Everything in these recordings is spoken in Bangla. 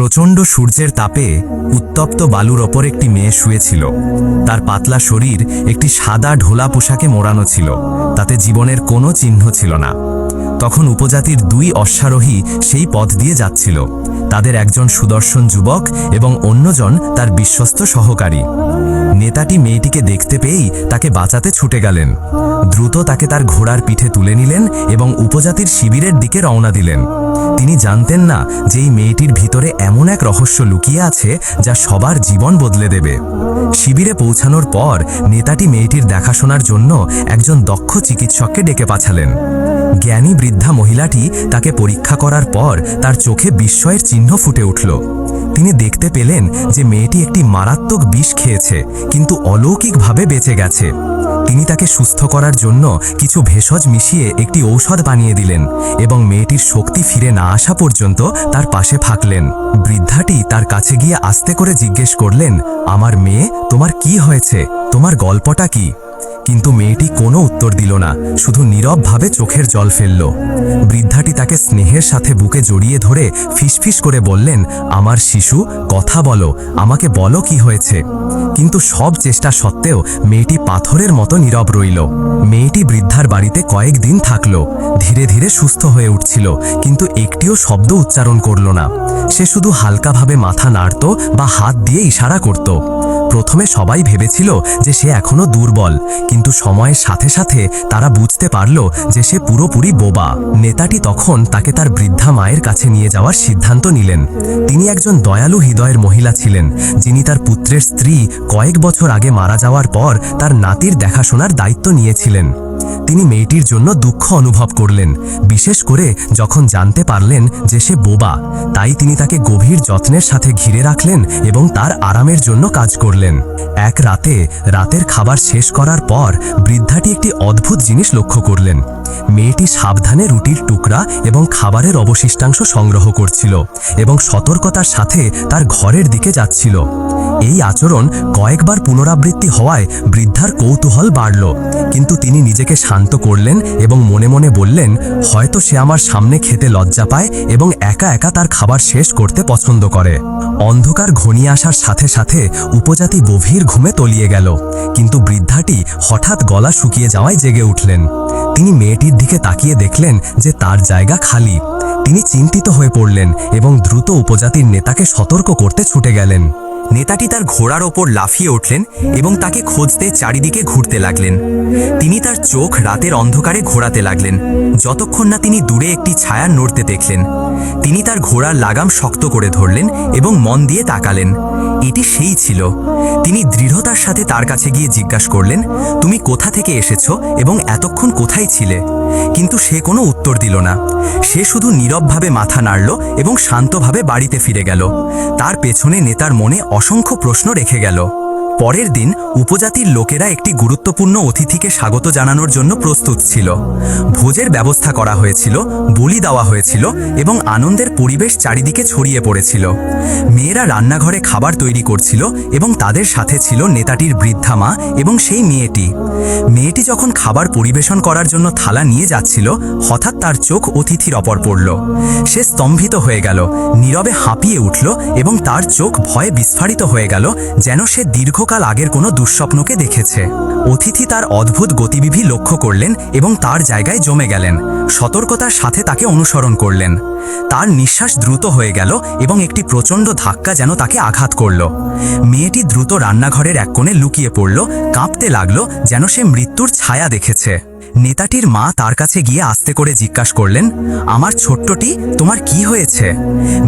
প্রচণ্ড সূর্যের তাপে উত্তপ্ত বালুর ওপর একটি মেয়ে শুয়েছিল। তার পাতলা শরীর একটি সাদা ঢোলা পোশাকে মোড়ানো ছিল। তাতে জীবনের কোনো চিহ্ন ছিল না। তখন উপজাতির দুই অশ্বারোহী সেই পথ দিয়ে যাচ্ছিল। তাদের একজন সুদর্শন যুবক এবং অন্যজন তার বিশ্বস্ত সহকারী। নেতাটি মেয়েটিকে দেখতে পেয়েই তাকে বাঁচাতে ছুটে গেলেন। দ্রুত তাকে তার ঘোড়ার পিঠে তুলে নিলেন এবং উপজাতির শিবিরের দিকে রওনা দিলেন। তিনি জানতেন না যে এই মেয়েটির ভিতরে এমন এক রহস্য লুকিয়ে আছে যা সবার জীবন বদলে দেবে। শিবিরে পৌঁছানোর পর নেতাটি মেয়েটির দেখাশোনার জন্য একজন দক্ষ চিকিৎসককে ডেকে পাঠালেন। জ্ঞানী বৃদ্ধা মহিলাটি তাকে পরীক্ষা করার পর তার চোখে বিস্ময়ের চিহ্ন ফুটে উঠল। তিনি দেখতে পেলেন যে মেয়েটি একটি মারাত্মক বিষ খেয়েছে, কিন্তু অলৌকিকভাবে বেঁচে গেছে। তিনি তাকে সুস্থ করার জন্য কিছু ভেষজ মিশিয়ে একটি ঔষধ বানিয়ে দিলেন এবং মেয়েটির শক্তি ফিরে না আসা পর্যন্ত তার পাশে থাকলেন। বৃদ্ধাটি তার কাছে গিয়ে আস্তে করে জিজ্ঞেস করলেন, আমার মেয়ে, তোমার কি হয়েছে? তোমার গল্পটা কি? কিন্তু মেয়েটি কোনো উত্তর দিল না, শুধু নীরবভাবে চোখের জল ফেলল। বৃদ্ধাটি তাকে স্নেহের সাথে বুকে জড়িয়ে ধরে ফিসফিস করে বললেন, আমার শিশু, কথা বলো, আমাকে বলো কি হয়েছে। কিন্তু সব চেষ্টা সত্ত্বেও মেয়েটি পাথরের মতো নীরব রইল। মেয়েটি বৃদ্ধার বাড়িতে কয়েকদিন থাকল, ধীরে ধীরে সুস্থ হয়ে উঠছিল, কিন্তু একটিও শব্দ উচ্চারণ করল না। সে শুধু হালকাভাবে মাথা নাড়ত বা হাত দিয়ে ইশারা করত। প্রথমে সবাই ভেবেছিল যে সে এখনও দুর্বল, কিন্তু সময়ের সাথে সাথে তারা বুঝতে পারল যে সে পুরোপুরি বোবা। নেতাটি তখন তাকে তার বৃদ্ধা মায়ের কাছে নিয়ে যাওয়ার সিদ্ধান্ত নিলেন। তিনি একজন দয়ালু হৃদয়ের মহিলা ছিলেন, যিনি তার পুত্রের স্ত্রী কয়েক বছর আগে মারা যাওয়ার পর তার নাতির দেখাশোনার দায়িত্ব নিয়েছিলেন। তিনি মেয়েটির জন্য দুঃখ অনুভব করলেন, বিশেষ করে যখন জানতে পারলেন যে সে বোবা। তাই তিনি তাকে গভীর যত্নের সাথে ঘিরে রাখলেন এবং তার আরামের জন্য কাজ করলেন। এক রাতে, রাতের খাবার শেষ করার পর বৃদ্ধাটি একটি অদ্ভুত জিনিস লক্ষ্য করলেন। মেয়েটি সাবধানে রুটির টুকরা এবং খাবারের অবশিষ্টাংশ সংগ্রহ করছিল এবং সতর্কতার সাথে তার ঘরের দিকে যাচ্ছিল। এই আচরণ কয়েকবার পুনরাবৃত্তি হওয়ায় বৃদ্ধার কৌতূহল বাড়ল। কিন্তু তিনি নিজেকে শান্ত করলেন এবং মনে মনে বললেন, হয়তো সে আমার সামনে খেতে লজ্জা পায় এবং একা একা তার খাবার শেষ করতে পছন্দ করে। অন্ধকার ঘনিয়ে আসার সাথে সাথে উপজাতি গভীর ঘুমে তলিয়ে গেল। কিন্তু বৃদ্ধাটি হঠাৎ গলা শুকিয়ে যাওয়ায় জেগে উঠলেন। তিনি মেয়েটির দিকে তাকিয়ে দেখলেন যে তার জায়গা খালি। তিনি চিন্তিত হয়ে পড়লেন এবং দ্রুত উপজাতির নেতাকে সতর্ক করতে ছুটে গেলেন। নেতাটি তার ঘোড়ার ওপর লাফিয়ে উঠলেন এবং তাকে খুঁজতে চারিদিকে ঘুরতে লাগলেন। তিনি তার চোখ রাতের অন্ধকারে ঘোরাতে লাগলেন, যতক্ষণ না তিনি দূরে একটি ছায়া নড়তে দেখলেন। তিনি তার ঘোড়ার লাগাম শক্ত করে ধরলেন এবং মন দিয়ে তাকালেন। এটি সেই ছিল। তিনি দৃঢ়তার সাথে তার কাছে গিয়ে জিজ্ঞাসা করলেন, তুমি কোথা থেকে এসেছ এবং এতক্ষণ কোথায় ছিলে? কিন্তু সে কোনো উত্তর দিল না। সে শুধু নীরবভাবে মাথা নাড়ল এবং শান্তভাবে বাড়িতে ফিরে গেল। তার পেছনে নেতার মনে অসংখ্য প্রশ্ন রেখে গেল। পরের দিন উপজাতির লোকেরা একটি গুরুত্বপূর্ণ অতিথিকে স্বাগত জানানোর জন্য প্রস্তুত ছিল। ভোজের ব্যবস্থা করা হয়েছিল, বলি দেওয়া হয়েছিল এবং আনন্দের পরিবেশ চারিদিকে ছড়িয়ে পড়েছিল। মেয়েরা রান্নাঘরে খাবার তৈরি করছিল এবং তাদের সাথে ছিল নেতাটির বৃদ্ধা মা এবং সেই মেয়েটি। মেয়েটি যখন খাবার পরিবেশন করার জন্য থালা নিয়ে যাচ্ছিল, হঠাৎ তার চোখ অতিথির অপর পড়ল। সে স্তম্ভিত হয়ে গেল, নীরবে হাঁপিয়ে উঠল এবং তার চোখ ভয়ে বিস্ফারিত হয়ে গেল, যেন সে দীর্ঘকাল আগের কোনো দুঃস্বপ্নকে দেখেছে। অতিথি তার অদ্ভুত গতিবিধি লক্ষ্য করলেন এবং তার জায়গায় জমে গেলেন। সতর্কতার সাথে তাকে অনুসরণ করলেন। তার নিঃশ্বাস দ্রুত হয়ে গেল এবং একটি প্রচণ্ড ধাক্কা যেন তাকে আঘাত করল। মেয়েটি দ্রুত রান্নাঘরের এক কোণে লুকিয়ে পড়ল, কাঁপতে লাগল যেন সে মৃত্যুর ছায়া দেখেছে। নেতাটির মা তার কাছে গিয়ে আস্তে করে জিজ্ঞাসা করলেন, আমার ছোট্টটি, তোমার কি হয়েছে?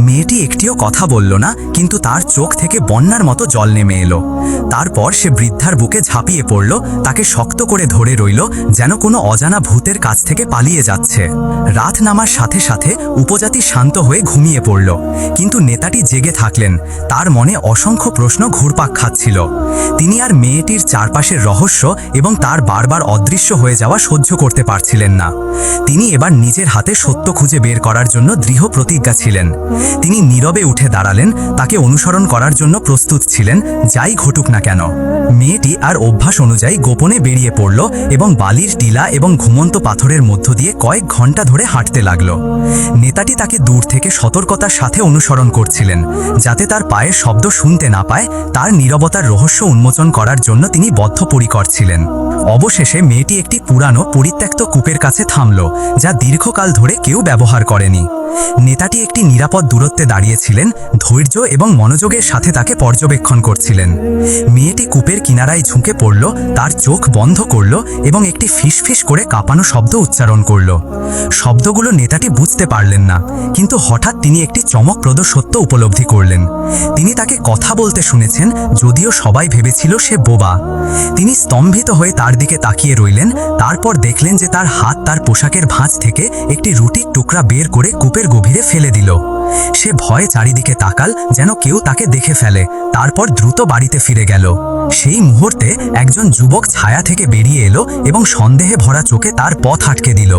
মেয়েটি একটিও কথা বলল না, কিন্তু তার চোখ থেকে বন্যার মতো জল নেমে এলো। তারপর সে বৃদ্ধার বুকে ঝাঁপিয়ে পড়ল, তাকে শক্ত করে ধরে রইল, যেন কোনো অজানা ভূতের কাছ থেকে পালিয়ে যাচ্ছে। রাত নামার সাথে সাথে উপজাতি শান্ত হয়ে ঘুমিয়ে পড়ল, কিন্তু নেতাটি জেগে থাকলেন, তার মনে অসংখ্য প্রশ্ন ঘুরপাক খাচ্ছিল। তিনি আর মেয়েটির চারপাশের রহস্য এবং তার বারবার অদৃশ্য হয়ে যাওয়া সহ্য করতে পারছিলেন না। তিনি এবার নিজের হাতে সত্য খুঁজে বের করার জন্য দৃঢ় প্রতিজ্ঞা ছিলেন। তিনি নীরবে উঠে দাঁড়ালেন, তাকে অনুসরণ করার জন্য প্রস্তুত ছিলেন, যাই ঘটুক না কেন। মেয়েটি আর অভ্যাস অনুযায়ী গোপনে বেরিয়ে পড়ল এবং বালির টিলা এবং ঘুমন্ত পাথরের মধ্য দিয়ে কয়েক ঘণ্টা ধরে হাঁটতে লাগল। নেতাটি তাকে দূর থেকে সতর্কতার সাথে অনুসরণ করছিলেন, যাতে তার পায়ের শব্দ শুনতে না পায়, তার নীরবতার রহস্য উন্মোচন করার জন্য তিনি বদ্ধপরিকর ছিলেন। অবশেষে মেয়েটি একটি পুরানো পরিত্যক্ত কূপের কাছে থামল, যা দীর্ঘকাল ধরে কেউ ব্যবহার করেনি। নেতাটি একটি নিরাপদ দূরত্বে দাঁড়িয়েছিলেন, ধৈর্য এবং মনোযোগের সাথে তাকে পর্যবেক্ষণ করছিলেন। মেয়েটি কূপের কিনারায় ঝুঁকে পড়ল, তার চোখ বন্ধ করল এবং একটি ফিসফিস করে কাঁপানো শব্দ উচ্চারণ করল। শব্দগুলো নেতাটি বুঝতে পারলেন না, কিন্তু হঠাৎ তিনি একটি চমকপ্রদ সত্য উপলব্ধি করলেন। তিনি তাকে কথা বলতে শুনেছেন, যদিও সবাই ভেবেছিল সে বোবা। তিনি স্তম্ভিত হয়ে তার দিকে তাকিয়ে রইলেন, তারপর দেখলেন যে তার হাত তার পোশাকের ভাঁজ থেকে একটি রুটির টুকরা বের করে কূপের গভীরে ফেলে দিল। সে ভয়ে চারিদিকে তাকাল যেন কেউ তাকে দেখে ফেলে। তারপর দ্রুত বাড়িতে ফিরে গেল। সেই মুহূর্তে একজন যুবক ছায়া থেকে বেরিয়ে এলো এবং সন্দেহে ভরা চোখে তার পথ আটকে দিল।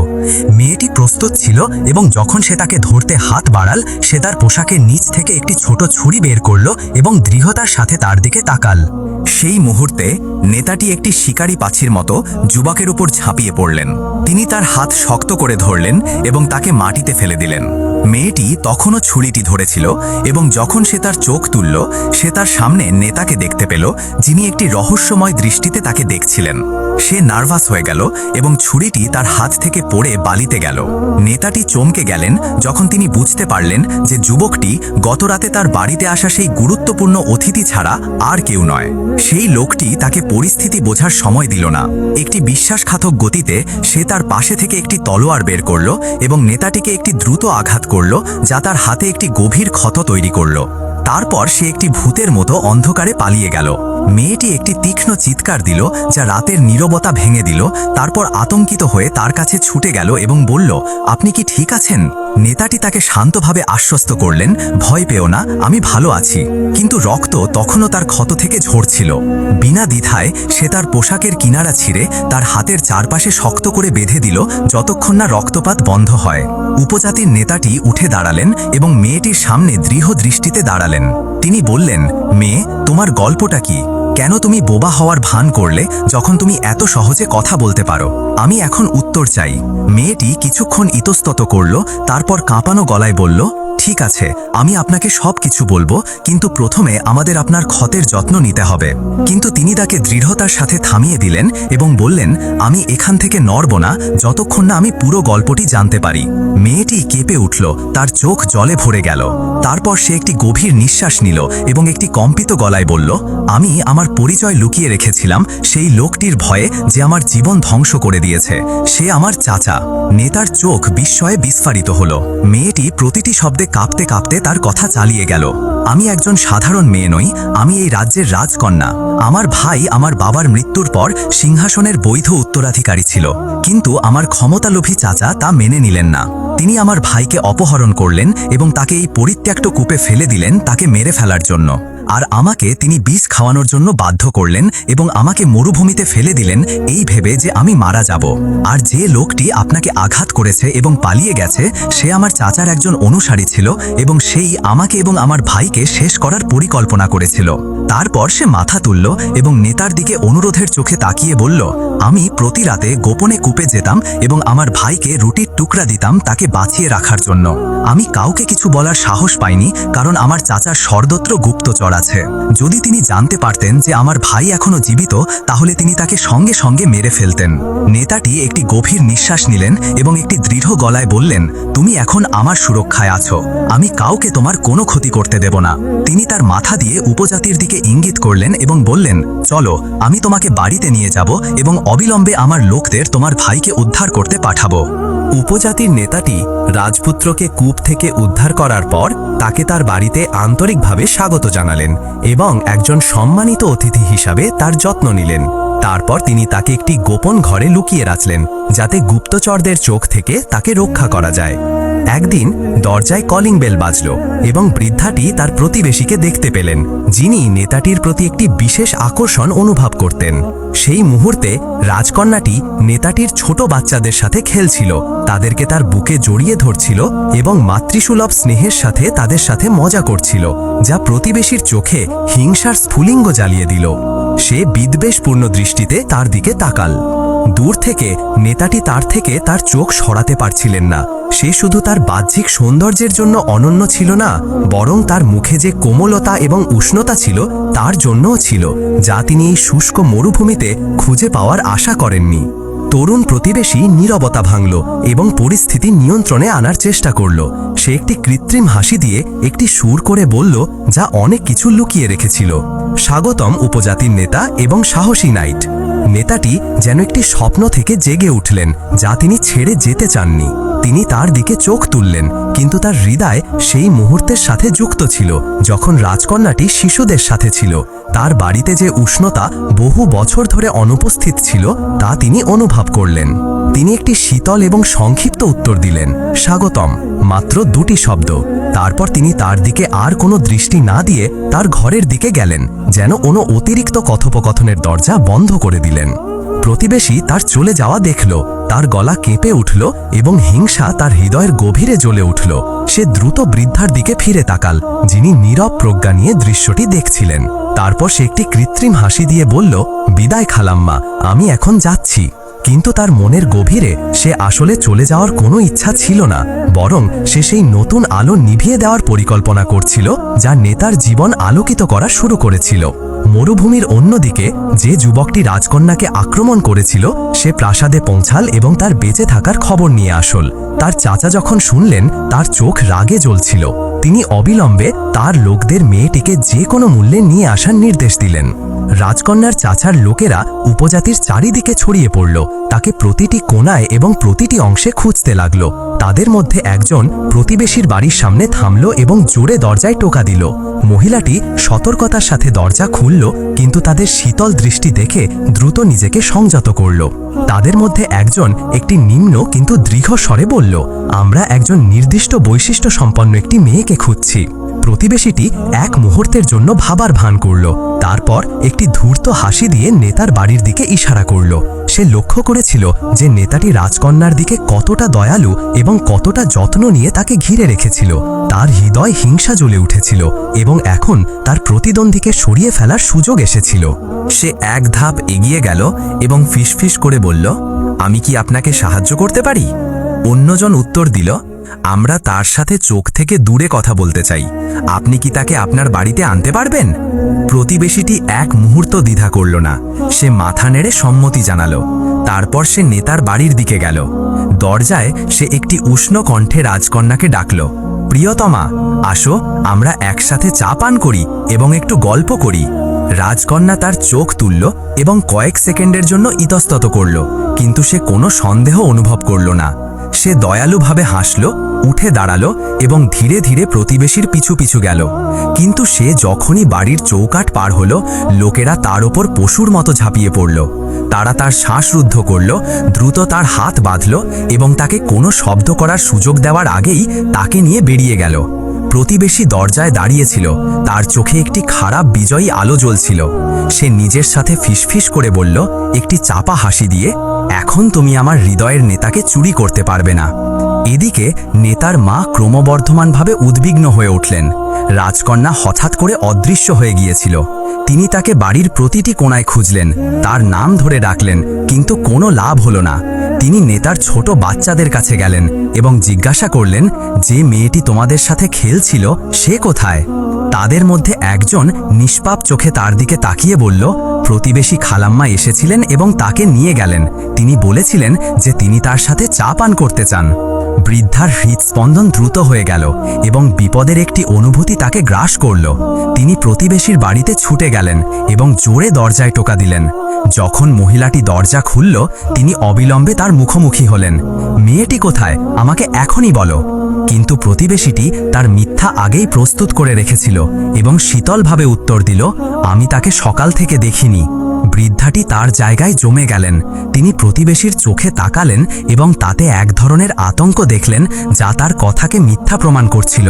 মেয়েটি প্রস্তুত ছিল এবং যখন সে তাকে ধরতে হাত বাড়াল, সে তার পোশাকের নিচ থেকে একটি ছোট ছুরি বের করল এবং দৃঢ়তার সাথে তার দিকে তাকাল। সেই মুহূর্তে নেতাটি একটি শিকারী পাছির মতো যুবকের উপর ঝাঁপিয়ে পড়লেন। তিনি তার হাত শক্ত করে ধরলেন এবং তাকে মাটিতে ফেলে দিলেন। মেয়েটি তখনও ছুরিটি ধরেছিল এবং যখন সে তার চোখ তুলল, সে তার সামনে নেতাকে দেখতে পেল, যিনি একটি রহস্যময় দৃষ্টিতে তাকে দেখছিলেন। সে নার্ভাস হয়ে গেল এবং ছুরিটি তার হাত থেকে পড়ে বালিতে গেল। নেতাটি চমকে গেলেন যখন তিনি বুঝতে পারলেন যে যুবকটি গতরাতে তার বাড়িতে আসা সেই গুরুত্বপূর্ণ অতিথি ছাড়া আর কেউ নয়। সেই লোকটি তাকে পরিস্থিতি বোঝার সময় দিল না। একটি বিশ্বাসঘাতক গতিতে সে তার পাশে থেকে একটি তলোয়ার বের করল এবং নেতাটিকে একটি দ্রুত আঘাত করল যা তার হাতে একটি গভীর ক্ষত তৈরি করল। তারপর সে একটি ভূতের মতো অন্ধকারে পালিয়ে গেল। মেয়েটি একটি তীক্ষ্ণ চিৎকার দিল, যা রাতের নীরবতা ভেঙে দিল, তারপর আতঙ্কিত হয়ে তার কাছে ছুটে গেল এবং বলল, আপনি কি ঠিক আছেন? নেতাটি তাকে শান্তভাবে আশ্বস্ত করলেন, ভয় পেও না, আমি ভালো আছি। কিন্তু রক্ত তখনও তার ক্ষত থেকে ঝরছিল। বিনা দ্বিধায় সে তার পোশাকের কিনারা ছিঁড়ে তার হাতের চারপাশে শক্ত করে বেঁধে দিল যতক্ষণ না রক্তপাত বন্ধ হয়। উপজাতির নেতাটি উঠে দাঁড়ালেন এবং মেয়েটির সামনে দৃঢ় দৃষ্টিতে দাঁড়ালেন। তিনি বললেন, মেয়ে, তোমার গল্পটা কি? কেন তুমি বোবা হওয়ার ভান করলে যখন তুমি এত সহজে কথা বলতে পারো? আমি এখন উত্তর চাই। মেয়েটি কিছুক্ষণ ইতস্তত করল, তারপর কাঁপানো গলায় বলল ঠিক আছে, আমি আপনাকে সব কিছু বলব, কিন্তু প্রথমে আমাদের আপনার ক্ষতের যত্ন নিতে হবে। কিন্তু তিনি তাকে দৃঢ়তার সাথে থামিয়ে দিলেন এবং বললেন, আমি এখান থেকে নড়ব না, যতক্ষণ না আমি পুরো গল্পটি জানতে পারি। মেয়েটি কেঁপে উঠল, তার চোখ জলে ভরে গেল। তারপর সে একটি গভীর নিঃশ্বাস নিল এবং একটি কম্পিত গলায় বলল, আমি আমার পরিচয় লুকিয়ে রেখেছিলাম সেই লোকটির ভয়ে যে আমার জীবন ধ্বংস করে দিয়েছে। সে আমার চাচা। নেতার চোখ বিস্ময়ে বিস্ফারিত হল। মেয়েটি প্রতিটি শব্দে কাঁপতে কাঁপতে তার কথা চালিয়ে গেল। আমি একজন সাধারণ মেয়ে নই, আমি এই রাজ্যের রাজকন্যা। আমার ভাই আমার বাবার মৃত্যুর পর সিংহাসনের বৈধ উত্তরাধিকারী ছিল। কিন্তু আমার ক্ষমতালোভী চাচা তা মেনে নিলেন না। তিনি আমার ভাইকে অপহরণ করলেন এবং তাকে এই পরিত্যক্ত কূপে ফেলে দিলেন তাকে মেরে ফেলার জন্য। আর আমাকে তিনি বিষ খাওয়ানোর জন্য বাধ্য করলেন এবং আমাকে মরুভূমিতে ফেলে দিলেন এই ভেবে যে আমি মারা যাব। আর যে লোকটি আপনাকে আঘাত করেছে এবং পালিয়ে গেছে, সে আমার চাচার একজন অনুসারী ছিল এবং সেই আমাকে এবং আমার ভাইকে শেষ করার পরিকল্পনা করেছিল। তারপর সে মাথা তুলল এবং নেতার দিকে অনুরোধের চোখে তাকিয়ে বলল আমি প্রতি রাতে গোপনে কূপে যেতাম এবং আমার ভাইকে রুটির টুকরা দিতাম তাকে বাঁচিয়ে রাখার জন্য। আমি কাউকে কিছু বলার সাহস পাইনি কারণ আমার চাচার সর্বত্র গুপ্তচর আছে। যদি তিনি জানতে পারতেন যে আমার ভাই এখনও জীবিত, তাহলে তিনি তাকে সঙ্গে সঙ্গে মেরে ফেলতেন। নেতাটি একটি গভীর নিঃশ্বাস নিলেন এবং একটি দৃঢ় গলায় বললেন, তুমি এখন আমার সুরক্ষায় আছো। আমি কাউকে তোমার কোনো ক্ষতি করতে দেব না। তিনি তার মাথা দিয়ে উপজাতির দিকে ইঙ্গিত করলেন এবং বললেন, চলো, আমি তোমাকে বাড়িতে নিয়ে যাব এবং অবিলম্বে আমার লোকদের তোমার ভাইকে উদ্ধার করতে পাঠাবো। উপজাতির নেতাটি রাজপুত্রকে কূপ থেকে উদ্ধার করার পর তাকে তার বাড়িতে আন্তরিকভাবে স্বাগত জানালেন এবং একজন সম্মানিত অতিথি হিসাবে তার যত্ন নিলেন। তারপর তিনি তাকে একটি গোপন ঘরে লুকিয়ে রাখলেন, যাতে গুপ্তচরদের চোখ থেকে তাকে রক্ষা করা যায়। একদিন দরজায় কলিং বেল বাজল এবং বৃদ্ধাটি তার প্রতিবেশীকে দেখতে পেলেন, যিনি নেতাটির প্রতি একটি বিশেষ আকর্ষণ অনুভব করতেন। সেই মুহূর্তে রাজকন্যাটি নেতাটির ছোট বাচ্চাদের সাথে খেলছিল, তাদেরকে তার বুকে জড়িয়ে ধরছিল এবং মাতৃসুলভ স্নেহের সাথে তাদের সাথে মজা করছিল, যা প্রতিবেশীর চোখে হিংসার স্ফুলিঙ্গ জ্বালিয়ে দিল। সে বিদ্বেষপূর্ণ দৃষ্টিতে তার দিকে তাকাল। দূর থেকে নেতাটি তার থেকে তার চোখ সরাতে পারছিলেন না। সে শুধু তার বাহ্যিক সৌন্দর্যের জন্য অনন্য ছিল না, বরং তার মুখে যে কোমলতা এবং উষ্ণতা ছিল, তার জন্যও ছিল, যা তিনি এই শুষ্ক মরুভূমিতে খুঁজে পাওয়ার আশা করেননি। তরুণ প্রতিবেশী নীরবতা ভাঙল এবং পরিস্থিতি নিয়ন্ত্রণে আনার চেষ্টা করল। সে একটি কৃত্রিম হাসি দিয়ে একটি সুর করে বলল, যা অনেক কিছু লুকিয়ে রেখেছিল। স্বাগতম উপজাতির নেতা এবং সাহসী নাইট। নেতাটি যেন একটি স্বপ্ন থেকে জেগে উঠলেন, যা তিনি ছেড়ে যেতে চাননি। তিনি তার দিকে চোখ তুললেন, কিন্তু তার হৃদয় সেই মুহূর্তের সাথে যুক্ত ছিল, যখন রাজকন্যাটি শিশুদের সাথে ছিল। তার বাড়িতে যে উষ্ণতা বহু বছর ধরে অনুপস্থিত ছিল, তা তিনি অনুভব করলেন। তিনি একটি শীতল এবং সংক্ষিপ্ত উত্তর দিলেন, স্বাগতম, মাত্র দুটি শব্দ। তারপর তিনি তার দিকে আর কোনো দৃষ্টি না দিয়ে তার ঘরের দিকে গেলেন, যেন কোনো অতিরিক্ত কথোপকথনের দরজা বন্ধ করে দিলেন। প্রতিবেশী তার চলে যাওয়া দেখল তার গলা কেঁপে উঠল এবং হিংসা তার হৃদয়ের গভীরে জ্বলে উঠল। সে দ্রুত বৃদ্ধার দিকে ফিরে তাকাল, যিনি নীরব প্রজ্ঞা নিয়ে দৃশ্যটি দেখছিলেন। তারপর সে একটি কৃত্রিম হাসি দিয়ে বলল, বিদায় খালাম্মা, আমি এখন যাচ্ছি। কিন্তু তার মনের গভীরে সে আসলে চলে যাওয়ার কোনো ইচ্ছা ছিল না, বরং সে সেই নতুন আলো নিভিয়ে দেওয়ার পরিকল্পনা করছিল, যা নেতার জীবন আলোকিত করা শুরু করেছিল। মরুভূমির অন্যদিকে যে যুবকটি রাজকন্যাকে আক্রমণ করেছিল, সে প্রাসাদে পৌঁছাল এবং তার বেঁচে থাকার খবর নিয়ে আসল। তার চাচা যখন শুনলেন, তার চোখ রাগে জ্বলছিল। তিনি অবিলম্বে তার লোকদের মেয়েটিকে যে কোনো মূল্যে নিয়ে আসার নির্দেশ দিলেন। রাজকন্যার চাচার লোকেরা উপজাতির চারিদিকে ছড়িয়ে পড়ল। তাকে প্রতিটি কোনায় এবং প্রতিটি অংশে খুঁজতে লাগল। তাদের মধ্যে একজন প্রতিবেশীর বাড়ির সামনে থামল এবং জোরে দরজায় টোকা দিল। মহিলাটি সতর্কতার সাথে দরজা খুলল, কিন্তু তাদের শীতল দৃষ্টি দেখে দ্রুত নিজেকে সংযত করল। তাদের মধ্যে একজন একটি নিম্ন কিন্তু দৃঢ় স্বরে বলল, আমরা একজন নির্দিষ্ট বৈশিষ্ট্য সম্পন্ন একটি মেয়েকে খুঁজছি। প্রতিবেশীটি এক মুহূর্তের জন্য ভাবার ভান করল। তারপর একটি ধূর্ত হাসি দিয়ে নেতার বাড়ির দিকে ইশারা করল। সে লক্ষ্য করেছিল যে নেতাটি রাজকন্যার দিকে কতটা দয়ালু এবং কতটা যত্ন নিয়ে তাকে ঘিরে রেখেছিল। তার হৃদয় হিংসা জ্বলে উঠেছিল এবং এখন তার প্রতিদ্বন্দ্বীকে সরিয়ে ফেলার সুযোগ এসেছিল। সে এক ধাপ এগিয়ে গেল এবং ফিসফিস করে বলল, আমি কি আপনাকে সাহায্য করতে পারি? অন্যজন উত্তর দিল আমরা তার সাথে চোখ থেকে দূরে কথা বলতে চাই। আপনি কি তাকে আপনার বাড়িতে আনতে পারবেন? প্রতিবেশীটি এক মুহূর্ত দ্বিধা করল না। সে মাথা নেড়ে সম্মতি জানালো। তারপর সে নেতার বাড়ির দিকে গেল। দরজায় সে একটি উষ্ণ কণ্ঠে রাজকন্যাকে ডাকল, প্রিয়তমা, আসো, আমরা একসাথে চা পান করি এবং একটু গল্প করি। রাজকন্যা তার চোখ তুলল এবং কয়েক সেকেন্ডের জন্য ইতস্তত করল, কিন্তু সে কোনো সন্দেহ অনুভব করল না। সে দয়ালুভাবে হাসল, উঠে দাঁড়াল এবং ধীরে ধীরে প্রতিবেশীর পিছু পিছু গেল। কিন্তু সে যখনই বাড়ির চৌকাট পার হলো, লোকেরা তার ওপর পশুর মতো ঝাঁপিয়ে পড়ল। তারা তার শ্বাসরুদ্ধ করল, দ্রুত তার হাত বাঁধল এবং তাকে কোনো শব্দ করার সুযোগ দেওয়ার আগেই তাকে নিয়ে বেরিয়ে গেল। প্রতিবেশী দরজায় দাঁড়িয়েছিল। তার চোখে একটি খারাপ বিজয়ী আলো জ্বলছিল। সে নিজের সাথে ফিসফিস করে বলল, একটি চাপা হাসি দিয়ে এখন তুমি আমার হৃদয়ের নেতাকে চুরি করতে পারবে না। এদিকে নেতার মা ক্রমবর্ধমানভাবে উদ্বিগ্ন হয়ে উঠলেন। রাজকন্যা হঠাৎ করে অদৃশ্য হয়ে গিয়েছিল। তিনি তাকে বাড়ির প্রতিটি কোণায় খুঁজলেন। তার নাম ধরে ডাকলেন, কিন্তু কোনো লাভ হলো না। তিনি নেতার ছোট বাচ্চাদের কাছে গেলেন এবং জিজ্ঞাসা করলেন, যে মেয়েটি তোমাদের সাথে খেলছিল, সে কোথায়? তাদের মধ্যে একজন নিষ্পাপ চোখে তার দিকে তাকিয়ে বলল, প্রতিবেশী খালাম্মা এসেছিলেন এবং তাকে নিয়ে গেলেন। তিনি বলেছিলেন যে তিনি তার সাথে চা পান করতে চান। বৃদ্ধার হৃদস্পন্দন দ্রুত হয়ে গেল এবং বিপদের একটি অনুভূতি তাকে গ্রাস করল। তিনি প্রতিবেশীর বাড়িতে ছুটে গেলেন এবং জোরে দরজায় টোকা দিলেন। যখন মহিলাটি দরজা খুলল, তিনি অবিলম্বে তার মুখোমুখি হলেন। মেয়েটি কোথায়? আমাকে এখনই বলো। কিন্তু প্রতিবেশীটি তার মিথ্যা আগেই প্রস্তুত করে রেখেছিল এবং শীতলভাবে উত্তর দিল, আমি তাকে সকাল থেকে দেখিনি। বৃদ্ধাটি তার জায়গায় জমে গেলেন। তিনি প্রতিবেশীর চোখে তাকালেন এবং তাতে এক ধরনের আতঙ্ক দেখলেন যা তার কথাকে মিথ্যা প্রমাণ করছিল।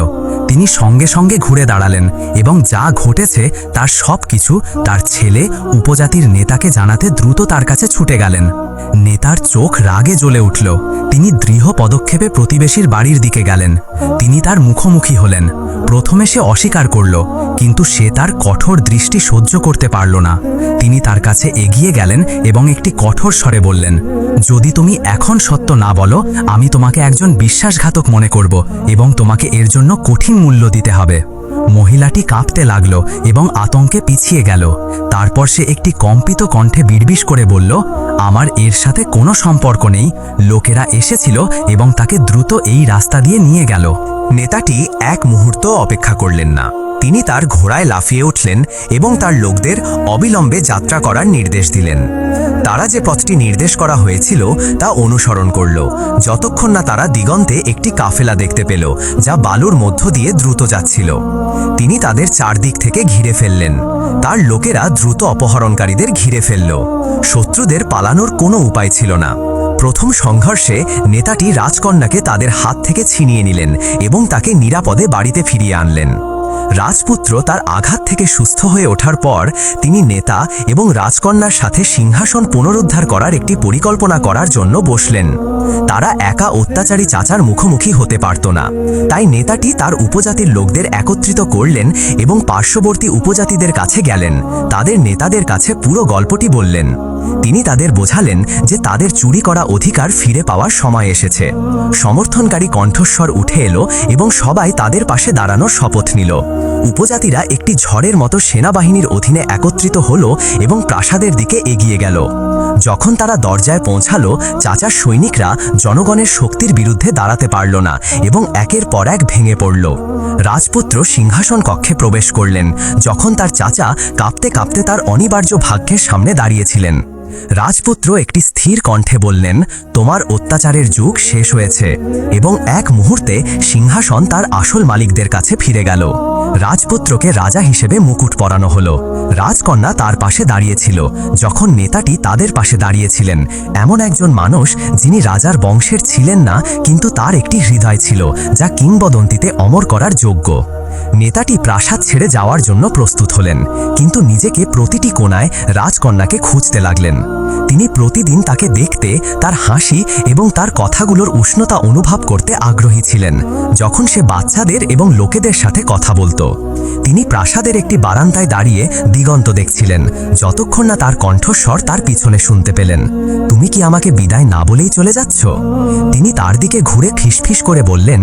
তিনি সঙ্গে সঙ্গে ঘুরে দাঁড়ালেন এবং যা ঘটেছে তার সব কিছু তার ছেলে, উপজাতির নেতাকে জানাতে দ্রুত তার কাছে ছুটে গেলেন। নেতার চোখ রাগে জ্বলে উঠল। তিনি দৃঢ় পদক্ষেপে প্রতিবেশীর বাড়ির দিকে গেলেন। তিনি তার মুখোমুখি হলেন। প্রথমে সে অস্বীকার করল, কিন্তু সে তার কঠোর দৃষ্টি সহ্য করতে পারল না। তিনি তার কাছে এগিয়ে গেলেন এবং একটি কঠোর স্বরে বললেন, যদি তুমি এখন সত্য না বলো, আমি তোমাকে একজন বিশ্বাসঘাতক মনে করব এবং তোমাকে এর জন্য কঠিন মূল্য দিতে হবে। মহিলাটি কাঁপতে লাগল এবং আতঙ্কে পিছিয়ে গেল। তারপর সে একটি কম্পিত কণ্ঠে বিড়বিশ করে বলল, আমার এর সাথে কোনো সম্পর্ক নেই। লোকেরা এসেছিল এবং তাকে দ্রুত এই রাস্তা দিয়ে নিয়ে গেল। নেতাটি এক মুহূর্ত অপেক্ষা করলেন না। তিনি তার ঘোড়ায় লাফিয়ে উঠলেন এবং তার লোকদের অবিলম্বে যাত্রা করার নির্দেশ দিলেন। তারা যে পথটি নির্দেশ করা হয়েছিল তা অনুসরণ করল। যতক্ষণ না তারা দিগন্তে একটি কাফেলা দেখতে পেল, যা বালুর মধ্য দিয়ে দ্রুত যাচ্ছিল। তিনি তাদের চারদিক থেকে ঘিরে ফেললেন। তার লোকেরা দ্রুত অপহরণকারীদের ঘিরে ফেলল। শত্রুদের পালানোর কোনো উপায় ছিল না। প্রথম সংঘর্ষে নেতাটি রাজকন্যাকে তাদের হাত থেকে ছিনিয়ে নিলেন এবং তাকে নিরাপদে বাড়িতে ফিরিয়ে আনলেন। রাজপুত্র তার আঘাত থেকে সুস্থ হয়ে ওঠার পর তিনি নেতা এবং রাজকন্যার সাথে সিংহাসন পুনরুদ্ধার করার একটি পরিকল্পনা করার জন্য বসলেন। তারা একা অত্যাচারী চাচার মুখোমুখি হতে পারত না। তাই নেতাটি তার উপজাতির লোকদের একত্রিত করলেন এবং পার্শ্ববর্তী উপজাতিদের কাছে গেলেন। তাদের নেতাদের কাছে পুরো গল্পটি বললেন। তিনি তাদের বোঝালেন যে তাদের চুরি করা অধিকার ফিরে পাওয়ার সময় এসেছে। সমর্থনকারী কণ্ঠস্বর উঠে এলো এবং সবাই তাদের পাশে দাঁড়ানোর শপথ নিল। উপজাতিরা একটি ঝড়ের মতো সেনাবাহিনীর অধীনে একত্রিত হল এবং প্রাসাদের দিকে এগিয়ে গেল। যখন তারা দরজায় পৌঁছালো চাচার সৈনিকরা জনগণের শক্তির বিরুদ্ধে দাঁড়াতে পারল না এবং একের পর এক ভেঙে পড়ল। রাজপুত্র সিংহাসন কক্ষে প্রবেশ করলেন, যখন তার চাচা কাঁপতে কাঁপতে তার অনিবার্য ভাগ্যের সামনে দাঁড়িয়েছিলেন। রাজপুত্র একটি স্থির কণ্ঠে বললেন, তোমার অত্যাচারের যুগ শেষ হয়েছে এবং এক মুহূর্তে সিংহাসন তার আসল মালিকদের কাছে ফিরে গেল। রাজপুত্রকে রাজা হিসেবে মুকুট পরানো হলো। রাজকন্যা তার পাশে দাঁড়িয়েছিল, যখন নেতাটি তাদের পাশে দাঁড়িয়েছিলেন। এমন একজন মানুষ যিনি রাজার বংশের ছিলেন না, কিন্তু তার একটি হৃদয় ছিল, যা কিংবদন্তিতে অমর করার যোগ্য। নেতাটি প্রাসাদ ছেড়ে যাওয়ার জন্য প্রস্তুত হলেন কিন্তু নিজেকে প্রতিটি কোনায় রাজকন্যাকে খুঁজতে লাগলেন। তিনি প্রতিদিন তাকে দেখতে, তার হাসি এবং তার কথাগুলোর উষ্ণতা অনুভব করতে আগ্রহী ছিলেন, যখন সে বাচ্চাদের এবং লোকেদের সাথে কথা বলতো। তিনি প্রাসাদের একটি বারান্দায় দাঁড়িয়ে দিগন্ত দেখছিলেন, যতক্ষণ না তার কণ্ঠস্বর তার পিছনে শুনতে পেলেন। তুমি কি আমাকে বিদায় না বলেই চলে যাচ্ছ? তিনি তার দিকে ঘুরে ফিসফিস করে বললেন,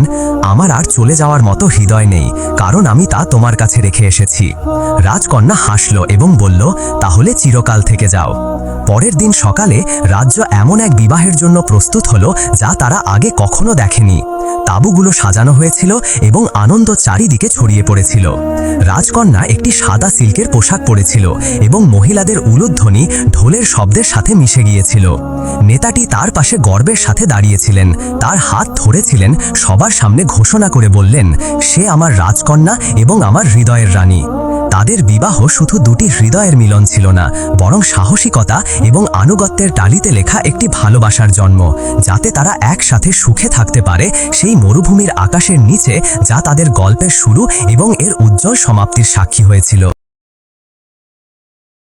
আমার আর চলে যাওয়ার মতো হৃদয় নেই, কারণ আমি তা তোমার কাছে রেখে এসেছি। রাজকন্যা হাসল এবং বলল, তাহলে চিরকাল থেকে যাও। পরের দিন সকালে রাজ্য এমন এক বিবাহের জন্য প্রস্তুত হলো যা তারা আগে কখনো দেখেনি। তাঁবুগুলো সাজানো হয়েছিল এবং আনন্দ চারিদিকে ছড়িয়ে পড়েছিল। রাজকন্যা একটি সাদা সিল্কের পোশাক পরেছিল এবং মহিলাদের উলুধ্বনি, ঢোলের শব্দের সাথে মিশে গিয়েছিল। নেতাটি তার পাশে গর্বের সাথে দাঁড়িয়েছিলেন। তার হাত ধরেছিলেন, সবার সামনে ঘোষণা করে বললেন, সে আমার রাজকন্যা এবং আমার হৃদয়ের রানী। তাদের বিবাহ শুধু দুটি হৃদয়ের মিলন ছিল না, বরং সাহসিকতা এবং আনুগত্যের টালিতে লেখা একটি ভালোবাসার জন্ম, যাতে তারা একসাথে সুখে থাকতে পারে সেই মরুভূমির আকাশের নিচে যা তাদের গল্পের শুরু এবং এর উজ্জ্বল সমাপ্তির সাক্ষী হয়েছিল।